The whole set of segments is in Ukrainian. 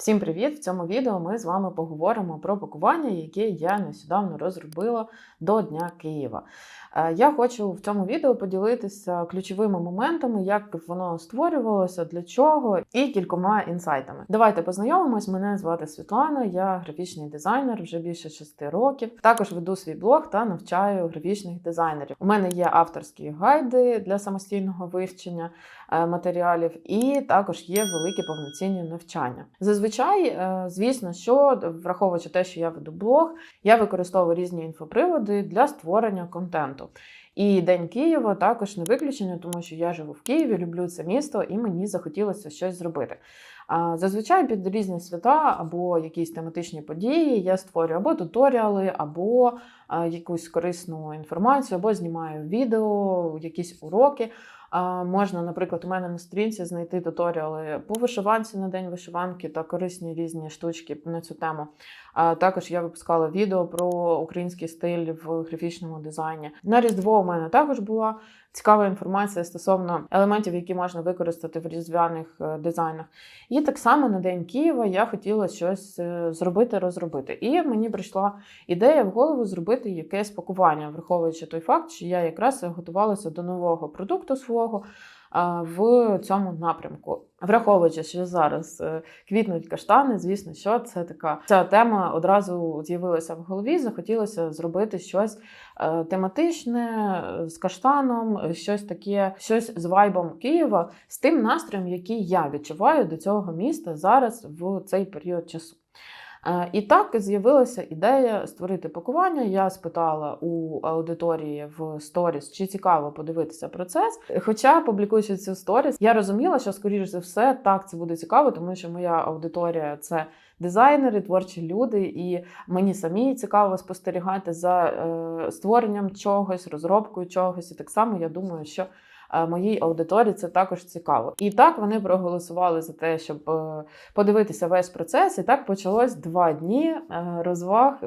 Всім привіт! В цьому відео ми з вами поговоримо про пакування, яке я нещодавно розробила до Дня Києва. Е, Я хочу в цьому відео поділитися ключовими моментами, як воно створювалося, для чого, і кількома інсайтами. Давайте познайомимось. Мене звати Світлана, я графічний дизайнер вже більше 6 років. Також веду свій блог та навчаю графічних дизайнерів. У мене є авторські гайди для самостійного вивчення е, матеріалів, і також є великі повноцінні навчання. Зазвичай, е, звісно, що враховуючи те, що я веду блог, я використовую різні інфоприводи для створення контенту. І День Києва також не виключення, тому що я живу в Києві, люблю це місто, і мені захотілося щось зробити. А Зазвичай під різні свята або якісь тематичні події я створюю або туторіали, або якусь корисну інформацію, або знімаю відео, якісь уроки. Можна, наприклад, у мене на сторінці знайти туторіали по вишиванці на день вишиванки та корисні різні штучки на цю тему. А також я випускала відео про український стиль в графічному дизайні. На Різдво у мене також була цікава інформація стосовно елементів, які можна використати в різдвяних е, дизайнах. І так само на День Києва я хотіла щось е, зробити, розробити. І мені прийшла ідея в голову зробити якесь пакування, враховуючи той факт, що я якраз готувалася до нового продукту свого а, в цьому напрямку. Враховуючи, що зараз е, квітнуть каштани, звісно, що це така ця тема одразу з'явилася в голові. Захотілося зробити щось е, тематичне е, з каштаном, щось таке, щось з вайбом Києва, з тим настроєм, який я відчуваю до цього міста зараз в цей період часу. Е, І так з'явилася ідея створити пакування. Я спитала у аудиторії в сторіс, чи цікаво подивитися процес. Хоча, публікуючи цю сторіс, я розуміла, що скоріш за все так це буде цікаво, тому що моя аудиторія це дизайнери, творчі люди, і мені самі цікаво спостерігати за е, створенням чогось, розробкою чогось. І так само я думаю, що моїй аудиторії це також цікаво. І так вони проголосували за те, щоб е, подивитися весь процес. І так почалось два дні е, розваг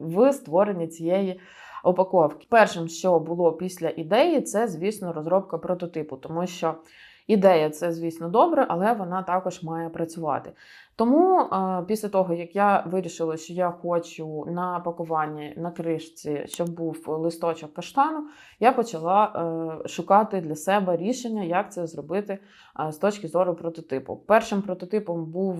в створенні цієї. Упаковки. Першим, що було після ідеї, це, звісно, розробка прототипу, тому що ідея це, звісно, добре, але вона також має працювати. Тому е, після того, як я вирішила, що я хочу на пакуванні на кришці, щоб був листочок каштану, я почала е, шукати для себе рішення, як це зробити е, з точки зору прототипу. Першим прототипом був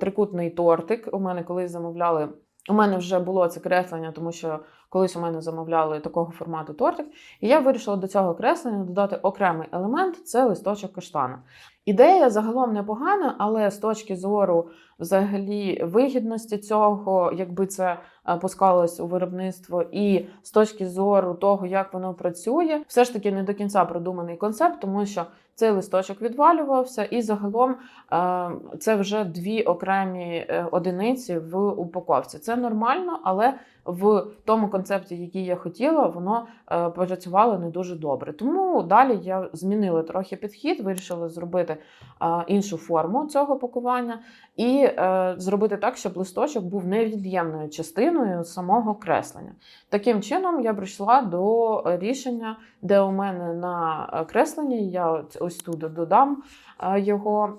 трикутний тортик. У мене колись замовляли. У мене вже було це креслення, тому що колись у мене замовляли такого формату тортик. І я вирішила до цього креслення додати окремий елемент це листочок каштана. Ідея загалом непогана, але з точки зору взагалі вигідності цього, якби це е, пускалось у виробництво, і з точки зору того, як воно працює, все ж таки не до кінця продуманий концепт, тому що цей листочок відвалювався, і загалом е, це вже дві окремі е, одиниці в упаковці. Це нормально, але в тому концепті, який я хотіла, воно працювало не дуже добре. Тому далі я змінила трохи підхід, вирішила зробити е, іншу форму цього пакування і е, зробити так, щоб листочок був невід'ємною частиною самого креслення. Таким чином, я прийшла до рішення, де у мене на е, кресленні я ось тут додам е, його.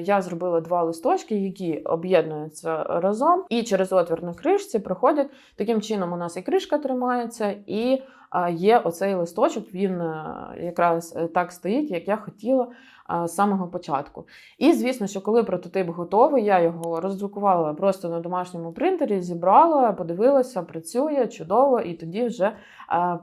Я зробила два листочки, які об'єднуються разом, і через отвір на кришці проходять. Таким чином, у нас і кришка тримається, і є оцей листочок. Він е, якраз е, так стоїть, як я хотіла з самого початку. І звісно, що коли прототип готовий, я його роздрукувала просто на домашньому принтері, зібрала, подивилася, працює чудово, і тоді вже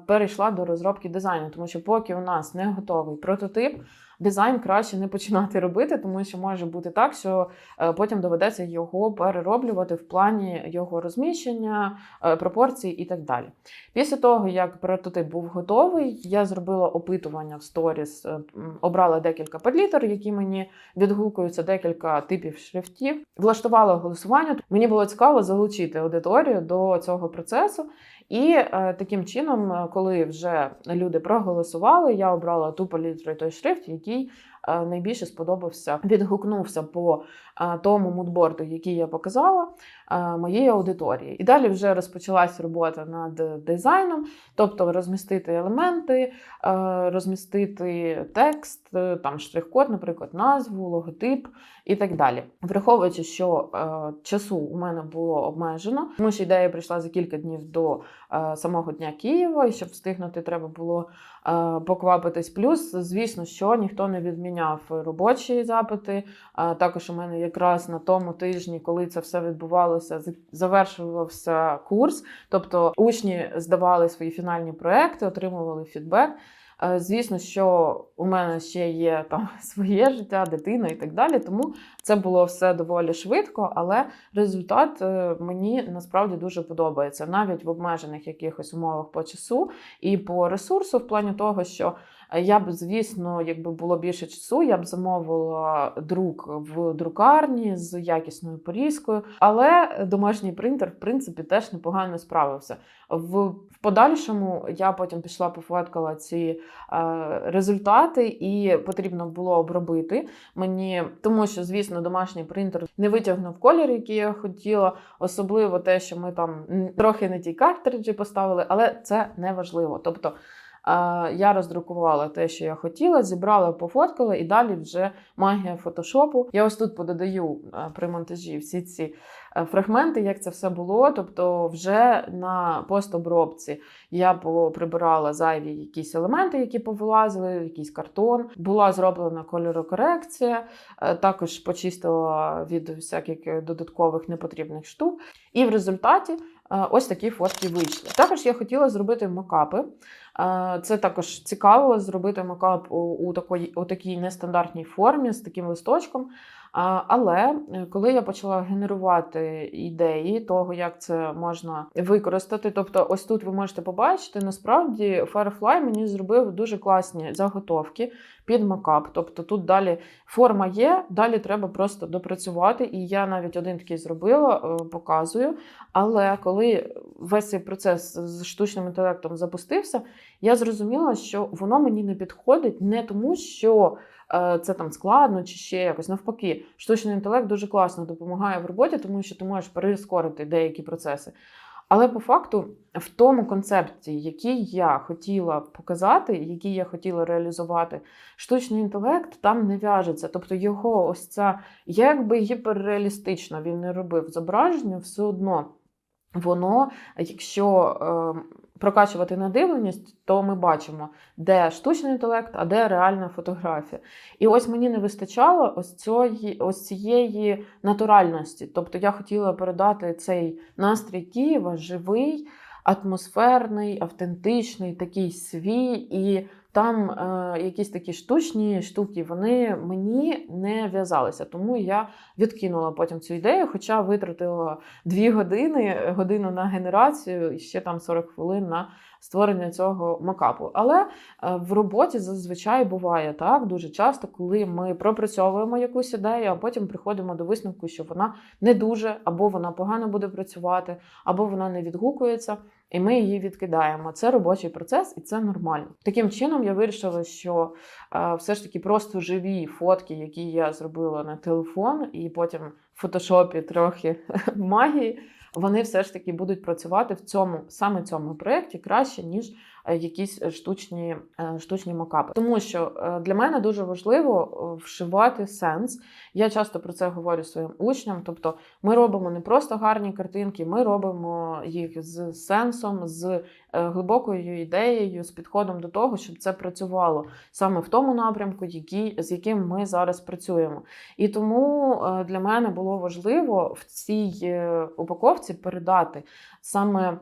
перейшла до розробки дизайну. Тому що, поки у нас не готовий прототип. Дизайн краще не починати робити, тому що може бути так, що е, потім доведеться його перероблювати в плані його розміщення, е, пропорцій і так далі. Після того, як прототип був готовий, я зробила опитування в сторіс, е, обрала декілька петлітер, які мені відгукуються, декілька типів шрифтів, влаштувала голосування. Мені було цікаво залучити аудиторію до цього процесу. І е, таким чином, коли вже люди проголосували, я обрала ту палітру і той шрифт, який е, найбільше сподобався, відгукнувся по е, тому мудборду, який я показала е, моїй аудиторії. І далі вже розпочалася робота над дизайном, тобто розмістити елементи, е, розмістити текст, е, там штрих-код, наприклад, назву, логотип і так далі. Враховуючи, що часу у мене було обмежено, тому що ідея прийшла за кілька днів до самого дня Києва, і щоб встигнути, треба було поквапитись. Плюс, звісно, що ніхто не відміняв робочі запити. Також у мене якраз на тому тижні, коли це все відбувалося, з- завершувався курс. Тобто учні здавали свої фінальні проекти, отримували фідбек. Е, Звісно, що у мене ще є там своє життя, дитина і так далі. Тому це було все доволі швидко, але результат е, мені насправді дуже подобається, навіть в обмежених якихось умовах по часу і по ресурсу, в плані того, що я б, звісно, якби було більше часу, я б замовила друк в друкарні з якісною порізкою, але домашній принтер, в принципі, теж непогано справився. В, в подальшому я потім пішла, пофоткала ці е, результати, і потрібно було обробити мені, тому що, звісно, домашній принтер не витягнув колір, який я хотіла, особливо те, що ми там трохи не ті картриджі поставили, але це не важливо. Тобто я роздрукувала те, що я хотіла, зібрала, пофоткала, і далі вже магія фотошопу. Я ось тут пододаю е, при монтажі всі ці е, фрагменти, як це все було. Тобто, вже на постобробці я прибирала зайві якісь елементи, які повилазили, якийсь картон. Була зроблена кольорокорекція, е, також почистила від всяких додаткових непотрібних штук. І в результаті е, ось такі фотки вийшли. Також я хотіла зробити мокапи. Е, Це також цікаво зробити макап у, такій у такій нестандартній формі з таким листочком. Але е, коли я почала генерувати ідеї того, як це можна використати, тобто, ось тут ви можете побачити, насправді Firefly мені зробив дуже класні заготовки під макап. Тобто тут далі форма є, далі треба просто допрацювати. І я навіть один такий зробила, е, показую. Але коли весь цей процес з штучним інтелектом запустився, я зрозуміла, що воно мені не підходить не тому, що це там складно чи ще якось. Навпаки, штучний інтелект дуже класно допомагає в роботі, тому що ти можеш перескорити деякі процеси. Але по факту, в тому концепті, який я хотіла показати, який я хотіла реалізувати, штучний інтелект там не в'яжеться. Тобто його ось ця, якби гіперреалістично він не робив зображення, все одно воно, якщо е, прокачувати надивленість, то ми бачимо, де штучний інтелект, а де реальна фотографія. І ось мені не вистачало ось цієї, ось цієї натуральності. Тобто я хотіла передати цей настрій Києва живий, атмосферний, автентичний, такий свій. І там е, якісь такі штучні штуки, вони мені не в'язалися. Тому я відкинула потім цю ідею, хоча витратила дві години, годину на генерацію і ще там 40 хвилин на створення цього макапу. Але е, в роботі зазвичай буває так дуже часто, коли ми пропрацьовуємо якусь ідею, а потім приходимо до висновку, що вона не дуже, або вона погано буде працювати, або вона не відгукується. І ми її відкидаємо. Це робочий процес, і це нормально. Таким чином, я вирішила, що е, все ж таки просто живі фотки, які я зробила на телефон, і потім в фотошопі трохи магії, вони все ж таки будуть працювати в цьому саме цьому проєкті краще, ніж якісь штучні, е, штучні мокапи. Тому що е, для мене дуже важливо е, вшивати сенс. Я часто про це говорю своїм учням. Тобто, ми робимо не просто гарні картинки, ми робимо їх з сенсом, з е, глибокою ідеєю, з підходом до того, щоб це працювало саме в тому напрямку, який, з яким ми зараз працюємо. І тому е, для мене було важливо в цій е, упаковці передати саме.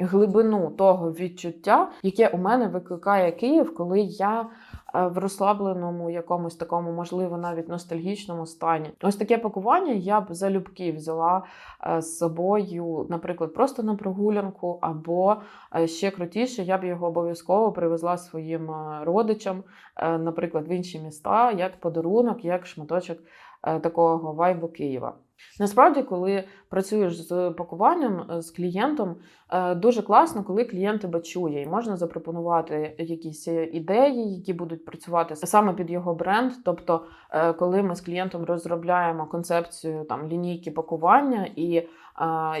Глибину того відчуття, яке у мене викликає Київ, коли я е, в розслабленому якомусь такому, можливо, навіть ностальгічному стані. Ось таке пакування я б залюбки взяла е, з собою, наприклад, просто на прогулянку, або е, ще крутіше, я б його обов'язково привезла своїм родичам, наприклад, в інші міста, як подарунок, як шматочок такого вайбу Києва. Насправді, коли працюєш з пакуванням е, з клієнтом, е, дуже класно, коли клієнт тебе чує, і можна запропонувати якісь ідеї, які будуть працювати саме під його бренд. Тобто, е, коли ми з клієнтом розробляємо концепцію там лінійки пакування і е,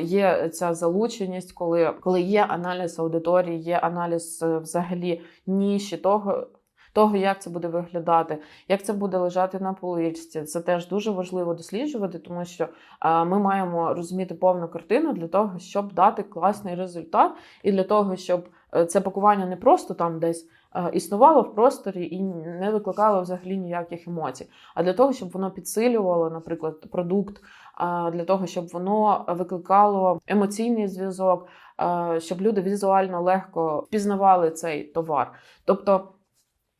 є ця залученість, коли, коли є аналіз аудиторії, є аналіз е, взагалі ніші того. Того, як це буде виглядати, як це буде лежати на поличці, це теж дуже важливо досліджувати, тому що ми маємо розуміти повну картину для того, щоб дати класний результат, і для того, щоб е, це пакування не просто там десь е, існувало в просторі і не викликало взагалі ніяких емоцій, а для того, щоб воно підсилювало, наприклад, продукт, для того, щоб воно викликало емоційний зв'язок, щоб люди візуально легко впізнавали цей товар. Тобто.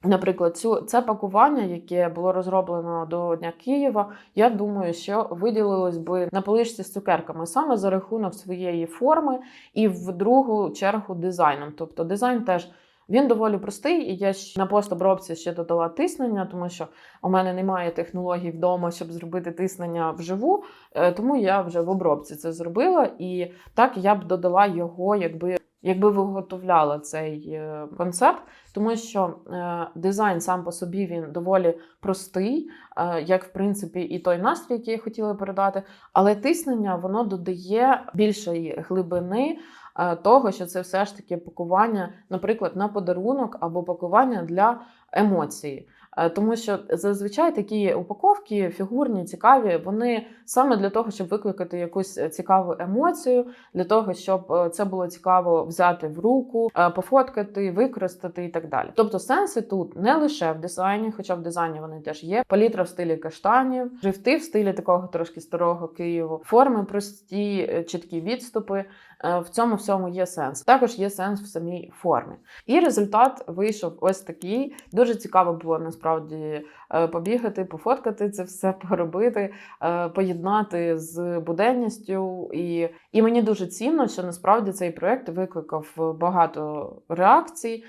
Наприклад, цю це пакування, яке було розроблено до Дня Києва, я думаю, що виділилось би на поличці з цукерками саме за рахунок своєї форми і в другу чергу дизайном. Тобто дизайн теж він доволі простий, і я на постобробці ще додала тиснення, тому що у мене немає технологій вдома, щоб зробити тиснення вживу. е, Тому я вже в обробці це зробила, і так я б додала його, якби. Якби виготовляла цей е, концепт, тому що е, дизайн сам по собі він доволі простий, е, як в принципі і той настрій, який я хотіла передати, але тиснення воно додає більшої глибини того, що це все ж таки пакування, наприклад, на подарунок або пакування для емоцій. Е, Тому що зазвичай такі упаковки фігурні, цікаві, вони саме для того, щоб викликати якусь е, цікаву емоцію, для того, щоб е, це було цікаво взяти в руку, пофоткати, використати і так далі. Тобто сенси тут не лише в дизайні, хоча в дизайні вони теж є. Палітра в стилі каштанів, шрифти в стилі такого трошки старого Києву, форми прості, чіткі відступи. Е, В цьому всьому є сенс. Також є сенс в самій формі. І результат вийшов ось такий. Дуже цікаво було насправді побігати, пофоткати це все, поробити, е, поєднати з буденністю. І, і мені дуже цінно, що насправді цей проект викликав багато реакцій,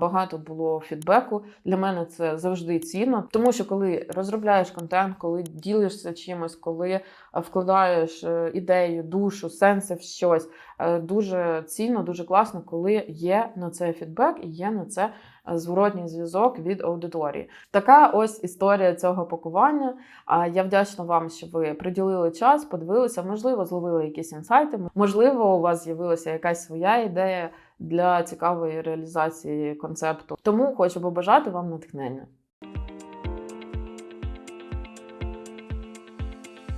багато було фідбеку. Для мене це завжди цінно, тому що коли розробляєш контент, коли ділишся чимось, коли е, вкладаєш е, ідею, душу, сенси в щось. е, Дуже цінно, дуже класно, коли є на це фідбек і є на це е, зворотній зв'язок від аудиторії. Така ось історія цього пакування. А я вдячна вам, що ви приділили час, подивилися, можливо, зловили якісь інсайти. Можливо, у вас з'явилася якась своя ідея для цікавої реалізації концепту. Тому хочу побажати вам натхнення.